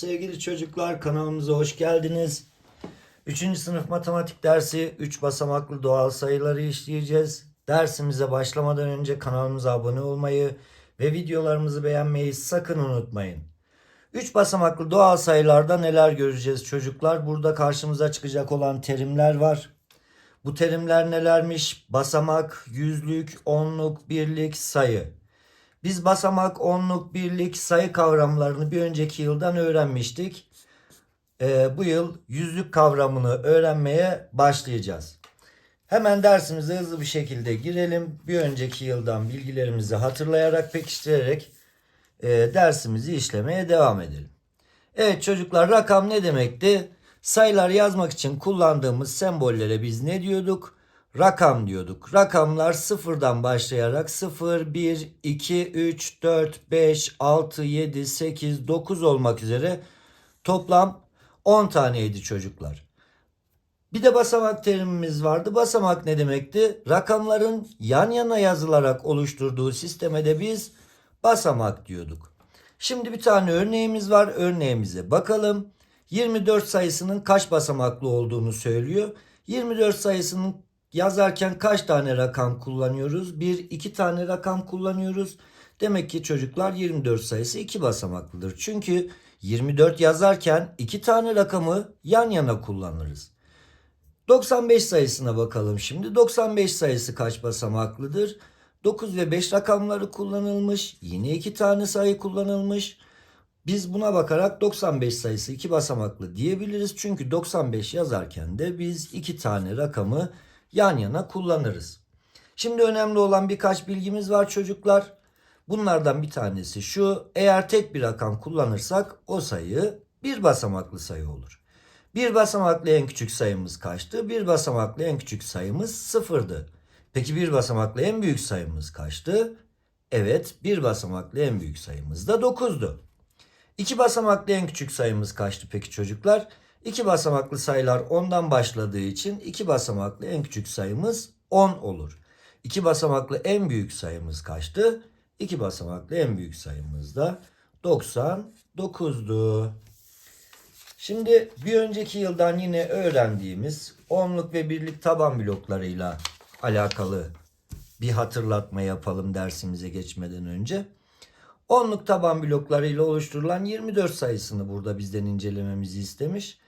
sevgili çocuklar kanalımıza hoş geldiniz. 3. sınıf matematik dersi 3 basamaklı doğal sayıları işleyeceğiz. Dersimize başlamadan önce kanalımıza abone olmayı ve videolarımızı beğenmeyi sakın unutmayın. 3 basamaklı doğal sayılarda neler göreceğiz çocuklar? Burada karşımıza çıkacak olan terimler var. Bu terimler nelermiş? Basamak, yüzlük, onluk, birlik, sayı. Biz basamak, onluk, birlik, sayı kavramlarını bir önceki yıldan öğrenmiştik. Ee, bu yıl yüzlük kavramını öğrenmeye başlayacağız. Hemen dersimize hızlı bir şekilde girelim. Bir önceki yıldan bilgilerimizi hatırlayarak, pekiştirerek e, dersimizi işlemeye devam edelim. Evet çocuklar rakam ne demekti? Sayılar yazmak için kullandığımız sembollere biz ne diyorduk? Rakam diyorduk. Rakamlar sıfırdan başlayarak 0, 1, 2, 3, 4, 5, 6, 7, 8, 9 olmak üzere toplam 10 taneydi çocuklar. Bir de basamak terimimiz vardı. Basamak ne demekti? Rakamların yan yana yazılarak oluşturduğu sisteme de biz basamak diyorduk. Şimdi bir tane örneğimiz var. Örneğimize bakalım. 24 sayısının kaç basamaklı olduğunu söylüyor. 24 sayısının yazarken kaç tane rakam kullanıyoruz? Bir, iki tane rakam kullanıyoruz. Demek ki çocuklar 24 sayısı iki basamaklıdır. Çünkü 24 yazarken iki tane rakamı yan yana kullanırız. 95 sayısına bakalım şimdi. 95 sayısı kaç basamaklıdır? 9 ve 5 rakamları kullanılmış. Yine iki tane sayı kullanılmış. Biz buna bakarak 95 sayısı iki basamaklı diyebiliriz. Çünkü 95 yazarken de biz iki tane rakamı yan yana kullanırız. Şimdi önemli olan birkaç bilgimiz var çocuklar. Bunlardan bir tanesi şu. Eğer tek bir rakam kullanırsak o sayı bir basamaklı sayı olur. Bir basamaklı en küçük sayımız kaçtı? Bir basamaklı en küçük sayımız sıfırdı. Peki bir basamaklı en büyük sayımız kaçtı? Evet, bir basamaklı en büyük sayımız da 9'du. İki basamaklı en küçük sayımız kaçtı peki çocuklar? İki basamaklı sayılar 10'dan başladığı için iki basamaklı en küçük sayımız 10 olur. İki basamaklı en büyük sayımız kaçtı? İki basamaklı en büyük sayımız da 99'du. Şimdi bir önceki yıldan yine öğrendiğimiz onluk ve birlik taban bloklarıyla alakalı bir hatırlatma yapalım dersimize geçmeden önce. Onluk taban bloklarıyla oluşturulan 24 sayısını burada bizden incelememizi istemiş.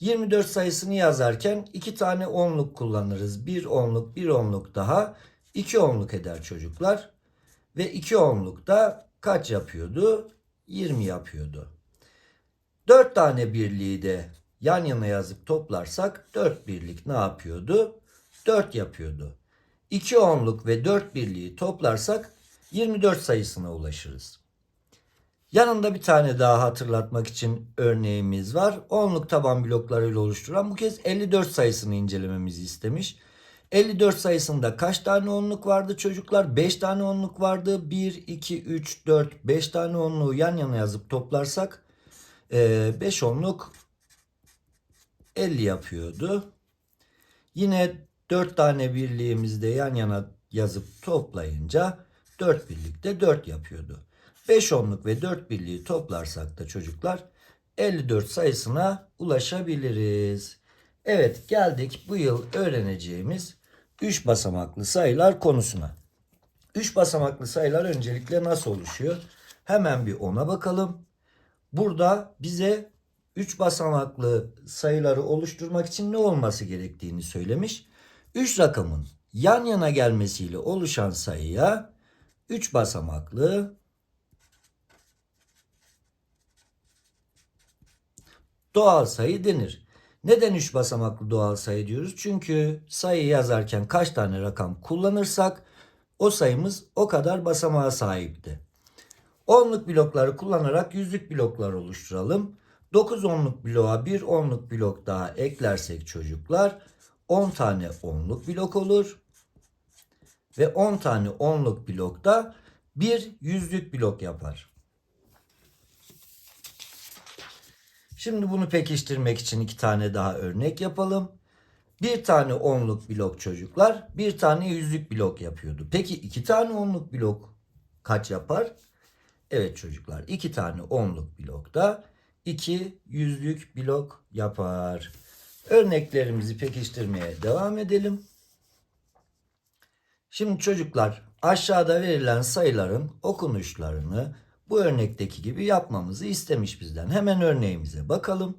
24 sayısını yazarken iki tane onluk kullanırız. Bir onluk, bir onluk daha iki onluk eder çocuklar. Ve iki onluk da kaç yapıyordu? 20 yapıyordu. 4 tane birliği de yan yana yazıp toplarsak 4 birlik ne yapıyordu? 4 yapıyordu. 2 onluk ve 4 birliği toplarsak 24 sayısına ulaşırız. Yanında bir tane daha hatırlatmak için örneğimiz var. Onluk taban bloklarıyla oluşturan bu kez 54 sayısını incelememizi istemiş. 54 sayısında kaç tane onluk vardı çocuklar? 5 tane onluk vardı. 1, 2, 3, 4, 5 tane onluğu yan yana yazıp toplarsak 5 onluk 50 yapıyordu. Yine 4 tane birliğimizde yan yana yazıp toplayınca 4 birlikte 4 yapıyordu. 5 onluk ve 4 birliği toplarsak da çocuklar 54 sayısına ulaşabiliriz. Evet geldik bu yıl öğreneceğimiz 3 basamaklı sayılar konusuna. 3 basamaklı sayılar öncelikle nasıl oluşuyor? Hemen bir ona bakalım. Burada bize 3 basamaklı sayıları oluşturmak için ne olması gerektiğini söylemiş. 3 rakamın yan yana gelmesiyle oluşan sayıya 3 basamaklı doğal sayı denir. Neden 3 basamaklı doğal sayı diyoruz? Çünkü sayı yazarken kaç tane rakam kullanırsak o sayımız o kadar basamağa sahipti. Onluk blokları kullanarak yüzlük bloklar oluşturalım. 9 onluk bloğa bir onluk blok daha eklersek çocuklar 10 tane onluk blok olur. Ve 10 tane onluk blokta bir yüzlük blok yapar. Şimdi bunu pekiştirmek için iki tane daha örnek yapalım. Bir tane onluk blok çocuklar, bir tane yüzlük blok yapıyordu. Peki iki tane onluk blok kaç yapar? Evet çocuklar, iki tane onluk blokta 2 yüzlük blok yapar. Örneklerimizi pekiştirmeye devam edelim. Şimdi çocuklar aşağıda verilen sayıların okunuşlarını bu örnekteki gibi yapmamızı istemiş bizden. Hemen örneğimize bakalım.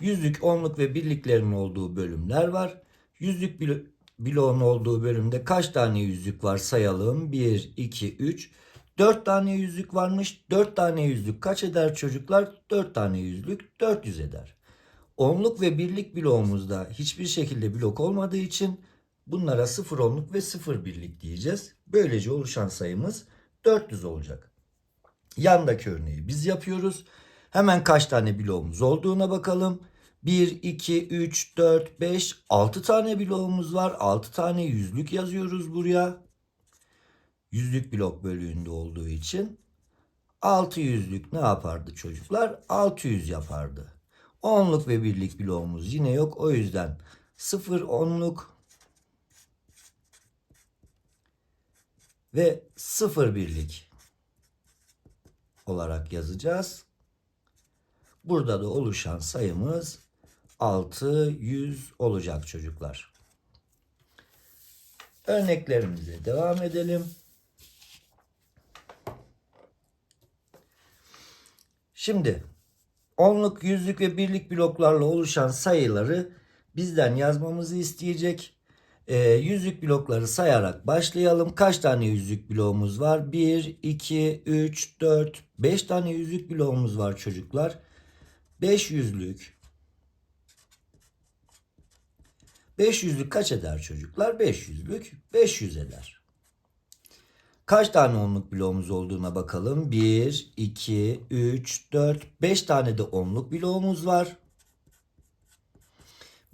Yüzlük, onluk ve birliklerin olduğu bölümler var. Yüzlük blo- bloğun olduğu bölümde kaç tane yüzlük var sayalım. 1, 2, 3. 4 tane yüzlük varmış. 4 tane yüzlük kaç eder çocuklar? 4 tane yüzlük 400 eder. Onluk ve birlik bloğumuzda hiçbir şekilde blok olmadığı için bunlara 0 onluk ve 0 birlik diyeceğiz. Böylece oluşan sayımız 400 olacak. Yandaki örneği biz yapıyoruz. Hemen kaç tane bloğumuz olduğuna bakalım. 1, 2, 3, 4, 5, 6 tane bloğumuz var. 6 tane yüzlük yazıyoruz buraya. Yüzlük blok bölüğünde olduğu için 6 yüzlük ne yapardı çocuklar? 600 yapardı. Onluk ve birlik bloğumuz yine yok. O yüzden 0 onluk ve 0 birlik olarak yazacağız. Burada da oluşan sayımız 600 olacak çocuklar. Örneklerimize devam edelim. Şimdi onluk, yüzlük ve birlik bloklarla oluşan sayıları bizden yazmamızı isteyecek. Ee, yüzlük blokları sayarak başlayalım. Kaç tane yüzlük bloğumuz var? 1, 2, 3, 4, 5 tane yüzlük bloğumuz var çocuklar. 5 yüzlük. 500'lük kaç eder çocuklar? 500'lük 500 eder. Kaç tane onluk bloğumuz olduğuna bakalım. 1, 2, 3, 4, 5 tane de onluk bloğumuz var.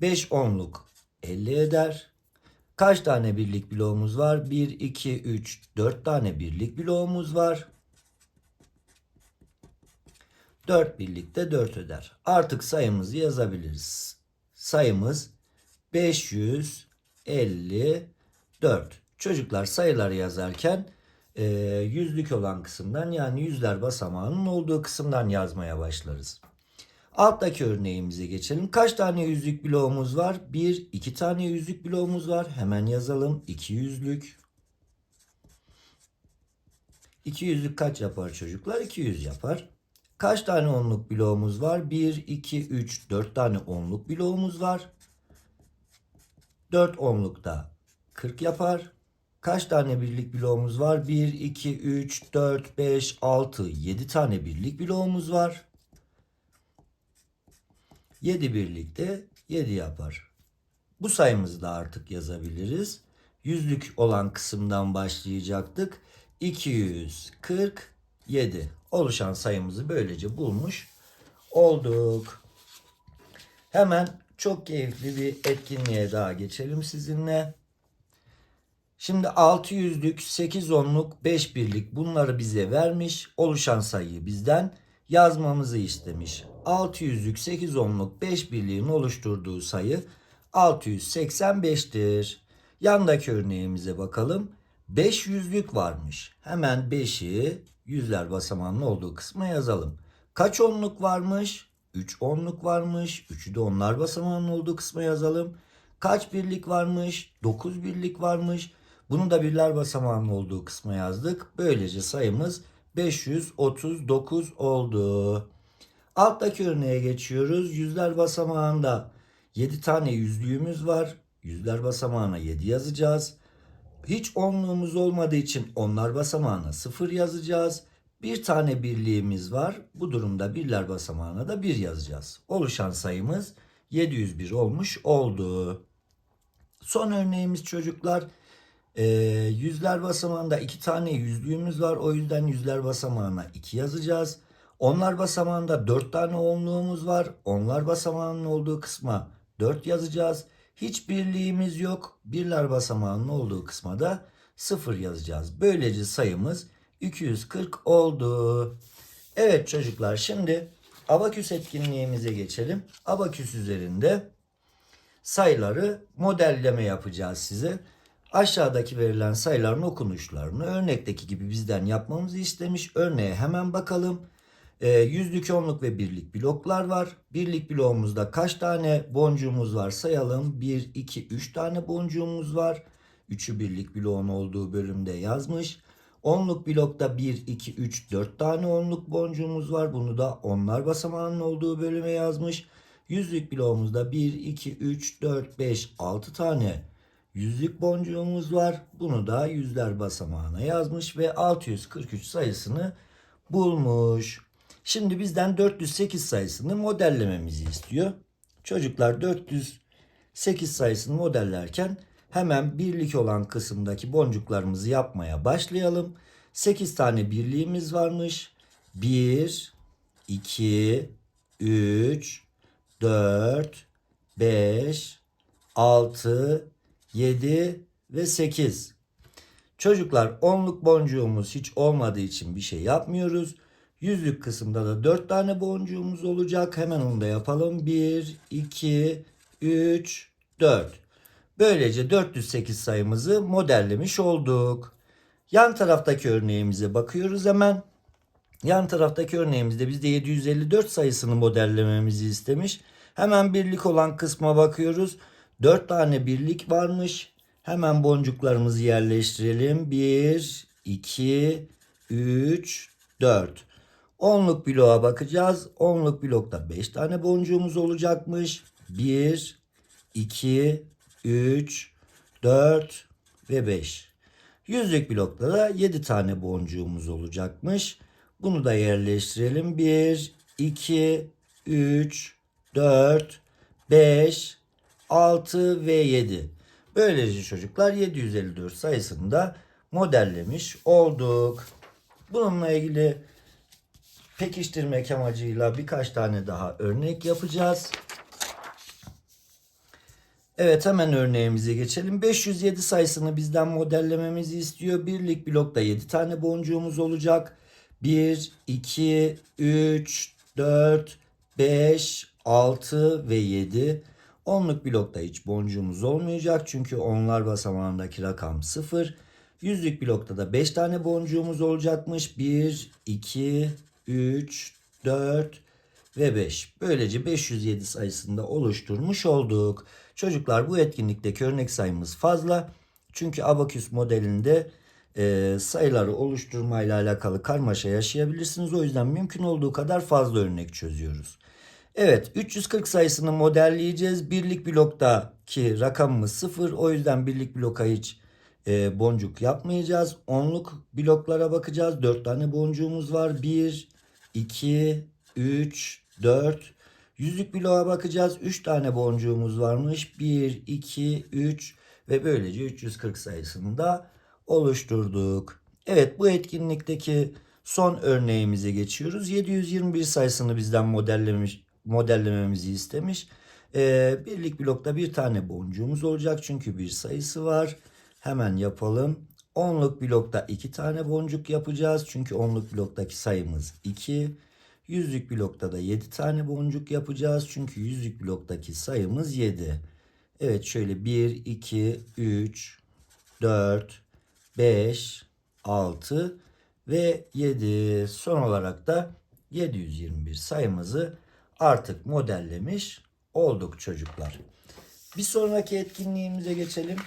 5 onluk 50 eder. Kaç tane birlik bloğumuz var? 1, 2, 3, 4 tane birlik bloğumuz var. 4 birlikte 4 eder. Artık sayımızı yazabiliriz. Sayımız 554. Çocuklar sayıları yazarken e, yüzlük olan kısımdan yani yüzler basamağının olduğu kısımdan yazmaya başlarız. Alttaki örneğimize geçelim. Kaç tane yüzlük bloğumuz var? 1, 2 tane yüzlük bloğumuz var. Hemen yazalım. 2 yüzlük. 2 yüzlük kaç yapar çocuklar? 200 yapar. Kaç tane onluk bloğumuz var? 1, 2, 3, 4 tane onluk bloğumuz var. 4 onlukta 40 yapar. Kaç tane birlik bloğumuz var? 1, 2, 3, 4, 5, 6, 7 tane birlik bloğumuz var. 7 birlikte 7 yapar. Bu sayımızı da artık yazabiliriz. Yüzlük olan kısımdan başlayacaktık. 247 oluşan sayımızı böylece bulmuş olduk. Hemen çok keyifli bir etkinliğe daha geçelim sizinle. Şimdi 600'lük, 8 onluk, 5 birlik bunları bize vermiş. Oluşan sayıyı bizden yazmamızı istemiş. 600'lük, 8 onluk, 5 birliğin oluşturduğu sayı 685'tir. Yandaki örneğimize bakalım. 500'lük varmış. Hemen 5'i yüzler basamağının olduğu kısma yazalım. Kaç onluk varmış? 3 onluk varmış. 3'ü de onlar basamağının olduğu kısma yazalım. Kaç birlik varmış? 9 birlik varmış. Bunu da birler basamağının olduğu kısma yazdık. Böylece sayımız 539 oldu. Alttaki örneğe geçiyoruz. Yüzler basamağında 7 tane yüzlüğümüz var. Yüzler basamağına 7 yazacağız. Hiç onluğumuz olmadığı için onlar basamağına 0 yazacağız. Bir tane birliğimiz var. Bu durumda birler basamağına da 1 yazacağız. Oluşan sayımız 701 olmuş oldu. Son örneğimiz çocuklar. Ee, yüzler basamağında iki tane yüzlüğümüz var. O yüzden yüzler basamağına 2 yazacağız. Onlar basamağında 4 tane onluğumuz var. Onlar basamağının olduğu kısma 4 yazacağız. Hiç birliğimiz yok. Birler basamağının olduğu kısma da 0 yazacağız. Böylece sayımız 240 oldu. Evet çocuklar şimdi abaküs etkinliğimize geçelim. Abaküs üzerinde sayıları modelleme yapacağız size. Aşağıdaki verilen sayıların okunuşlarını örnekteki gibi bizden yapmamızı istemiş. Örneğe hemen bakalım. E, yüzlük, onluk ve birlik bloklar var. Birlik bloğumuzda kaç tane boncuğumuz var sayalım. 1, 2, 3 tane boncuğumuz var. Üçü birlik bloğun olduğu bölümde yazmış. Onluk blokta 1, 2, 3, 4 tane onluk boncuğumuz var. Bunu da onlar basamağının olduğu bölüme yazmış. Yüzlük bloğumuzda 1, 2, 3, 4, 5, 6 tane yüzlük boncuğumuz var. Bunu da yüzler basamağına yazmış ve 643 sayısını bulmuş. Şimdi bizden 408 sayısını modellememizi istiyor. Çocuklar 408 sayısını modellerken hemen birlik olan kısımdaki boncuklarımızı yapmaya başlayalım. 8 tane birliğimiz varmış. 1, 2, 3, 4, 5, 6, 7 ve 8. Çocuklar onluk boncuğumuz hiç olmadığı için bir şey yapmıyoruz. Yüzlük kısımda da 4 tane boncuğumuz olacak. Hemen onu da yapalım. 1, 2, 3, 4. Böylece 408 sayımızı modellemiş olduk. Yan taraftaki örneğimize bakıyoruz hemen. Yan taraftaki örneğimizde bizde 754 sayısını modellememizi istemiş. Hemen birlik olan kısma bakıyoruz. 4 tane birlik varmış. Hemen boncuklarımızı yerleştirelim. 1, 2, 3, 4. Onluk bloğa bakacağız. Onluk blokta 5 tane boncuğumuz olacakmış. 1, 2, 3, 4 ve 5. Yüzlük blokta da 7 tane boncuğumuz olacakmış. Bunu da yerleştirelim. 1, 2, 3, 4, 5, 6 ve 7. Böylece çocuklar 754 sayısını da modellemiş olduk. Bununla ilgili pekiştirmek amacıyla birkaç tane daha örnek yapacağız. Evet hemen örneğimize geçelim. 507 sayısını bizden modellememizi istiyor. Birlik blokta 7 tane boncuğumuz olacak. 1, 2, 3, 4, 5, 6 ve 7. Onluk blokta hiç boncuğumuz olmayacak. Çünkü onlar basamağındaki rakam 0. Yüzlük blokta da 5 tane boncuğumuz olacakmış. 1, 2, 3, 4 ve 5. Böylece 507 sayısını da oluşturmuş olduk. Çocuklar bu etkinlikteki örnek sayımız fazla. Çünkü abaküs modelinde e, sayıları oluşturmayla alakalı karmaşa yaşayabilirsiniz. O yüzden mümkün olduğu kadar fazla örnek çözüyoruz. Evet 340 sayısını modelleyeceğiz. Birlik bloktaki rakamımız 0. O yüzden birlik bloka hiç e, boncuk yapmayacağız. Onluk bloklara bakacağız. 4 tane boncuğumuz var. 1, 2, 3, 4. Yüzlük bloğa bakacağız. 3 tane boncuğumuz varmış. 1, 2, 3 ve böylece 340 sayısını da oluşturduk. Evet bu etkinlikteki son örneğimize geçiyoruz. 721 sayısını bizden modellemiş, modellememizi istemiş. Ee, birlik blokta bir tane boncuğumuz olacak çünkü bir sayısı var. Hemen yapalım. Onluk blokta iki tane boncuk yapacağız. Çünkü onluk bloktaki sayımız 2. Yüzlük blokta da 7 tane boncuk yapacağız. Çünkü yüzlük bloktaki sayımız 7. Evet şöyle 1, 2, 3, 4, 5, 6 ve 7. Son olarak da 721 sayımızı artık modellemiş olduk çocuklar. Bir sonraki etkinliğimize geçelim.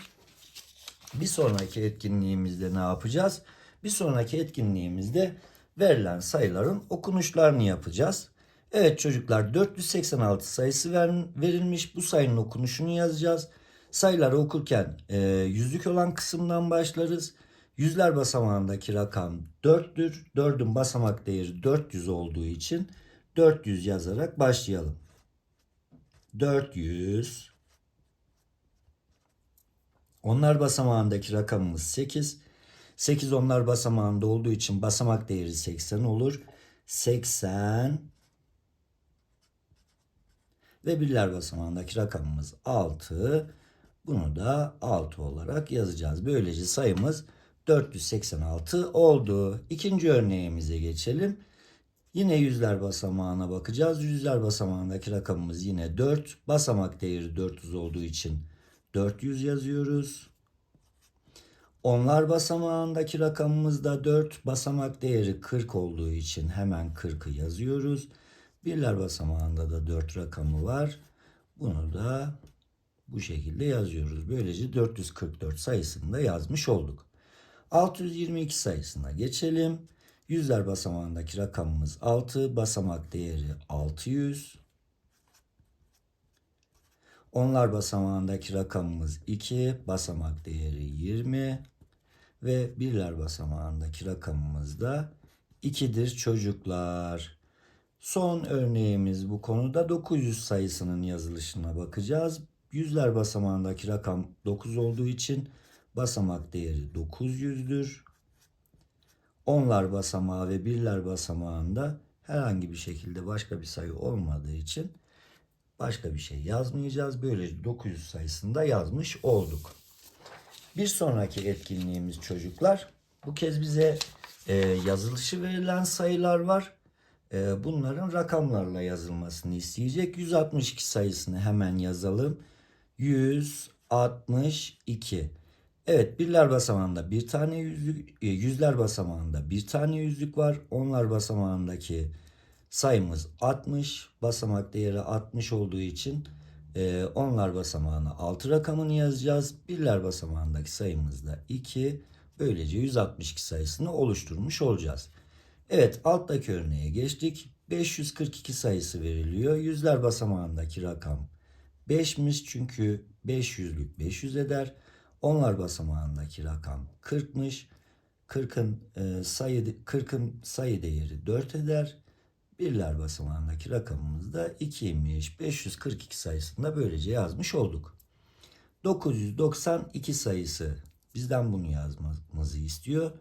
Bir sonraki etkinliğimizde ne yapacağız? Bir sonraki etkinliğimizde verilen sayıların okunuşlarını yapacağız. Evet çocuklar 486 sayısı ver, verilmiş. Bu sayının okunuşunu yazacağız. Sayıları okurken e, yüzlük olan kısımdan başlarız. Yüzler basamağındaki rakam 4'tür. 4'ün basamak değeri 400 olduğu için 400 yazarak başlayalım. 400 Onlar basamağındaki rakamımız 8. 8 onlar basamağında olduğu için basamak değeri 80 olur. 80 ve birler basamağındaki rakamımız 6. Bunu da 6 olarak yazacağız. Böylece sayımız 486 oldu. İkinci örneğimize geçelim. Yine yüzler basamağına bakacağız. Yüzler basamağındaki rakamımız yine 4. Basamak değeri 400 olduğu için 400 yazıyoruz. Onlar basamağındaki rakamımızda 4 basamak değeri 40 olduğu için hemen 40'ı yazıyoruz. Birler basamağında da 4 rakamı var. Bunu da bu şekilde yazıyoruz. Böylece 444 sayısını da yazmış olduk. 622 sayısına geçelim. Yüzler basamağındaki rakamımız 6, basamak değeri 600. Onlar basamağındaki rakamımız 2, basamak değeri 20 ve birler basamağındaki rakamımız da 2'dir çocuklar. Son örneğimiz bu konuda 900 sayısının yazılışına bakacağız. Yüzler basamağındaki rakam 9 olduğu için basamak değeri 900'dür. Onlar basamağı ve birler basamağında herhangi bir şekilde başka bir sayı olmadığı için başka bir şey yazmayacağız. Böylece 900 sayısını da yazmış olduk. Bir sonraki etkinliğimiz çocuklar. Bu kez bize e, yazılışı verilen sayılar var. E, bunların rakamlarla yazılmasını isteyecek. 162 sayısını hemen yazalım. 162. Evet birler basamağında bir tane yüzlük, e, yüzler basamağında bir tane yüzlük var. Onlar basamağındaki sayımız 60. Basamak değeri 60 olduğu için e, onlar basamağına 6 rakamını yazacağız. Birler basamağındaki sayımız da 2. Böylece 162 sayısını oluşturmuş olacağız. Evet alttaki örneğe geçtik. 542 sayısı veriliyor. Yüzler basamağındaki rakam 5'miş çünkü 500'lük 500 eder. Onlar basamağındaki rakam 40'mış. 40'ın e, sayı 40'ın sayı değeri 4 eder. Birler basamağındaki rakamımız da 2'ymiş. 542 sayısını da böylece yazmış olduk. 992 sayısı bizden bunu yazmamızı istiyor.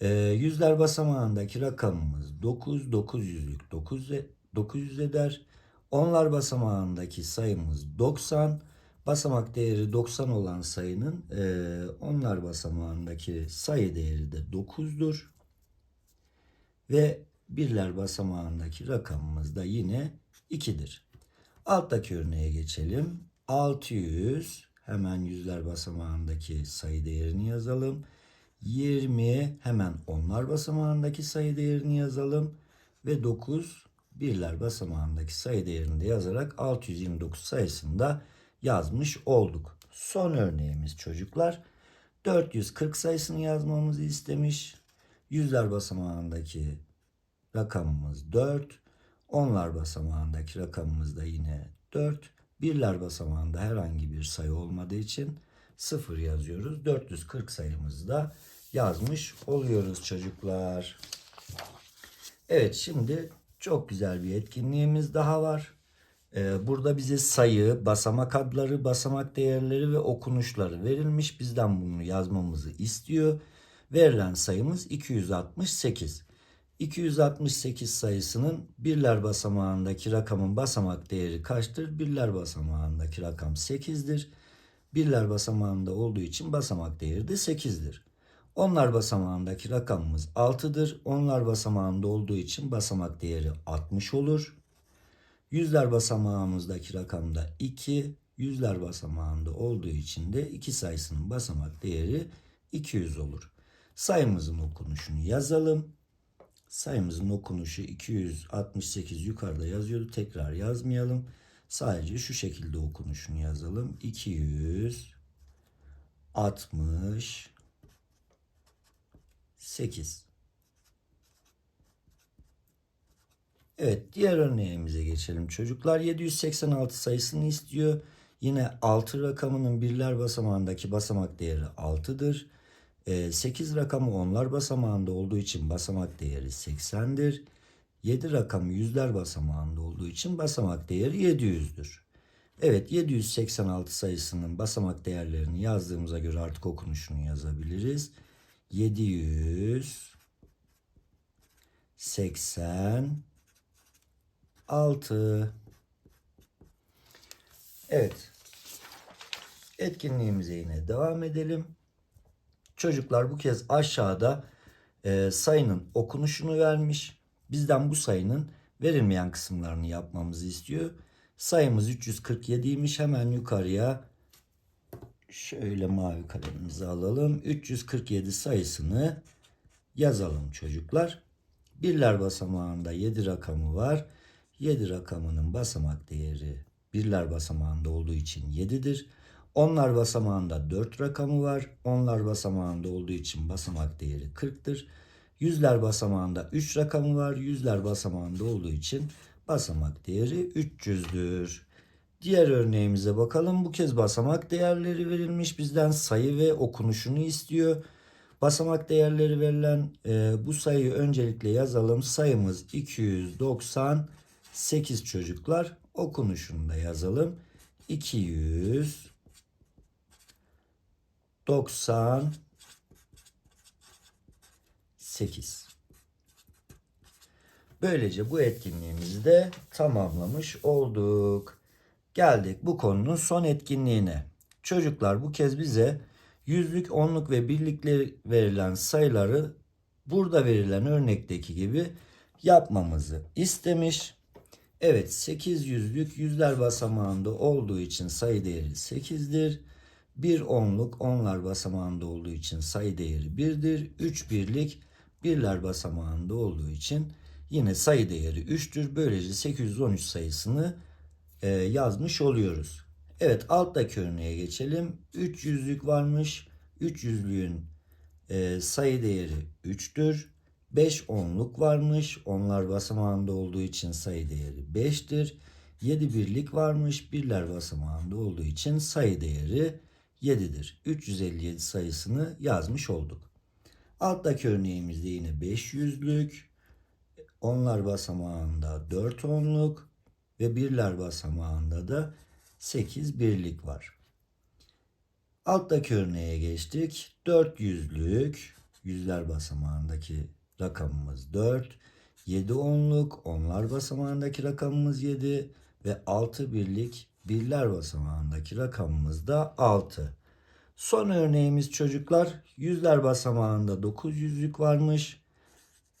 E, yüzler basamağındaki rakamımız 9, 900'lük 9, 900 eder. Onlar basamağındaki sayımız 90. Basamak değeri 90 olan sayının e, onlar basamağındaki sayı değeri de 9'dur. Ve birler basamağındaki rakamımız da yine 2'dir. Alttaki örneğe geçelim. 600 hemen yüzler basamağındaki sayı değerini yazalım. 20 hemen onlar basamağındaki sayı değerini yazalım. Ve 9 birler basamağındaki sayı değerini de yazarak 629 sayısını da yazmış olduk. Son örneğimiz çocuklar 440 sayısını yazmamızı istemiş. Yüzler basamağındaki rakamımız 4. Onlar basamağındaki rakamımız da yine 4. Birler basamağında herhangi bir sayı olmadığı için 0 yazıyoruz. 440 sayımızı da yazmış oluyoruz çocuklar. Evet şimdi çok güzel bir etkinliğimiz daha var. Ee, burada bize sayı, basamak adları, basamak değerleri ve okunuşları verilmiş. Bizden bunu yazmamızı istiyor. Verilen sayımız 268. 268 sayısının birler basamağındaki rakamın basamak değeri kaçtır? Birler basamağındaki rakam 8'dir. Birler basamağında olduğu için basamak değeri de 8'dir. Onlar basamağındaki rakamımız 6'dır. Onlar basamağında olduğu için basamak değeri 60 olur. Yüzler basamağımızdaki rakam da 2. Yüzler basamağında olduğu için de 2 sayısının basamak değeri 200 olur. Sayımızın okunuşunu yazalım. Sayımızın okunuşu 268 yukarıda yazıyordu. Tekrar yazmayalım. Sadece şu şekilde okunuşunu yazalım. 268 Evet diğer örneğimize geçelim çocuklar. 786 sayısını istiyor. Yine 6 rakamının birler basamağındaki basamak değeri 6'dır. 8 rakamı onlar basamağında olduğu için basamak değeri 80'dir. 7 rakamı yüzler basamağında olduğu için basamak değeri 700'dür. Evet 786 sayısının basamak değerlerini yazdığımıza göre artık okunuşunu yazabiliriz. 780 6 Evet. Etkinliğimize yine devam edelim. Çocuklar bu kez aşağıda e, sayının okunuşunu vermiş. Bizden bu sayının verilmeyen kısımlarını yapmamızı istiyor. Sayımız 347'ymiş. Hemen yukarıya Şöyle mavi kalemimizi alalım. 347 sayısını yazalım çocuklar. Birler basamağında 7 rakamı var. 7 rakamının basamak değeri birler basamağında olduğu için 7'dir. Onlar basamağında 4 rakamı var. Onlar basamağında olduğu için basamak değeri 40'tır. Yüzler basamağında 3 rakamı var. Yüzler basamağında olduğu için basamak değeri 300'dür. Diğer örneğimize bakalım. Bu kez basamak değerleri verilmiş. Bizden sayı ve okunuşunu istiyor. Basamak değerleri verilen e, bu sayıyı öncelikle yazalım. Sayımız 298 çocuklar. Okunuşunu da yazalım. 298. Böylece bu etkinliğimizi de tamamlamış olduk. Geldik bu konunun son etkinliğine. Çocuklar bu kez bize yüzlük, onluk ve birlikleri verilen sayıları burada verilen örnekteki gibi yapmamızı istemiş. Evet 8 yüzlük yüzler basamağında olduğu için sayı değeri 8'dir. Bir onluk onlar basamağında olduğu için sayı değeri 1'dir. 3 birlik birler basamağında olduğu için yine sayı değeri 3'tür. Böylece 813 sayısını e, yazmış oluyoruz. Evet alttaki örneğe geçelim. 3 yüzlük varmış. 3 yüzlüğün e, sayı değeri 3'tür. 5 onluk varmış. Onlar basamağında olduğu için sayı değeri 5'tir. 7 birlik varmış. Birler basamağında olduğu için sayı değeri 7'dir. 357 sayısını yazmış olduk. Alttaki örneğimizde yine 5 yüzlük. Onlar basamağında 4 onluk ve birler basamağında da 8 birlik var. Alttaki örneğe geçtik. 4 yüzlük yüzler basamağındaki rakamımız 4. 7 onluk onlar basamağındaki rakamımız 7 ve 6 birlik birler basamağındaki rakamımız da 6. Son örneğimiz çocuklar yüzler basamağında 9 yüzlük varmış.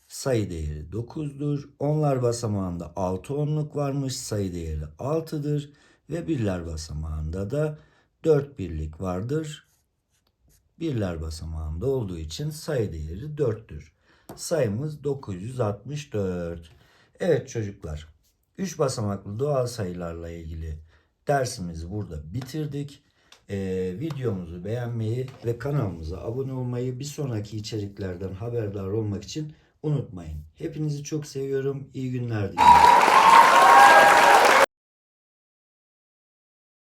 Sayı değeri 9'dur. Onlar basamağında 6 onluk varmış. Sayı değeri 6'dır. Ve birler basamağında da 4 birlik vardır. Birler basamağında olduğu için sayı değeri 4'tür. Sayımız 964. Evet çocuklar. 3 basamaklı doğal sayılarla ilgili dersimizi burada bitirdik. Ee, videomuzu beğenmeyi ve kanalımıza abone olmayı bir sonraki içeriklerden haberdar olmak için unutmayın. Hepinizi çok seviyorum. İyi günler diliyorum.